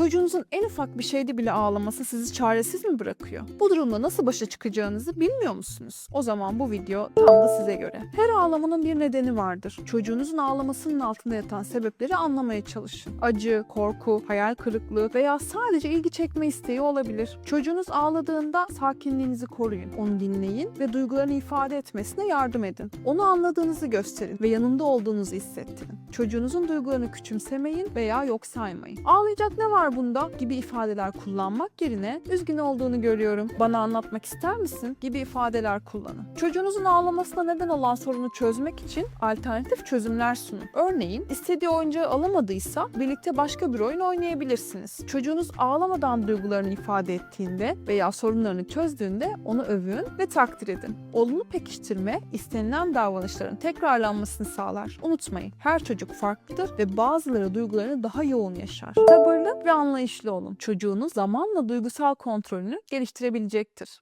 Çocuğunuzun en ufak bir şeyde bile ağlaması sizi çaresiz mi bırakıyor? Bu durumla nasıl başa çıkacağınızı bilmiyor musunuz? O zaman bu video tam da size göre. Her ağlamanın bir nedeni vardır. Çocuğunuzun ağlamasının altında yatan sebepleri anlamaya çalışın. Acı, korku, hayal kırıklığı veya sadece ilgi çekme isteği olabilir. Çocuğunuz ağladığında sakinliğinizi koruyun. Onu dinleyin ve duygularını ifade etmesine yardım edin. Onu anladığınızı gösterin ve yanında olduğunuzu hissettirin. Çocuğunuzun duygularını küçümsemeyin veya yok saymayın. Ağlayacak ne bunda gibi ifadeler kullanmak yerine üzgün olduğunu görüyorum, bana anlatmak ister misin gibi ifadeler kullanın. Çocuğunuzun ağlamasına neden olan sorunu çözmek için alternatif çözümler sunun. Örneğin istediği oyuncağı alamadıysa birlikte başka bir oyun oynayabilirsiniz. Çocuğunuz ağlamadan duygularını ifade ettiğinde veya sorunlarını çözdüğünde onu övün ve takdir edin. Olumlu pekiştirme istenilen davranışların tekrarlanmasını sağlar. Unutmayın her çocuk farklıdır ve bazıları duygularını daha yoğun yaşar. Sabırlı ve anlayışlı olun. Çocuğunuz zamanla duygusal kontrolünü geliştirebilecektir.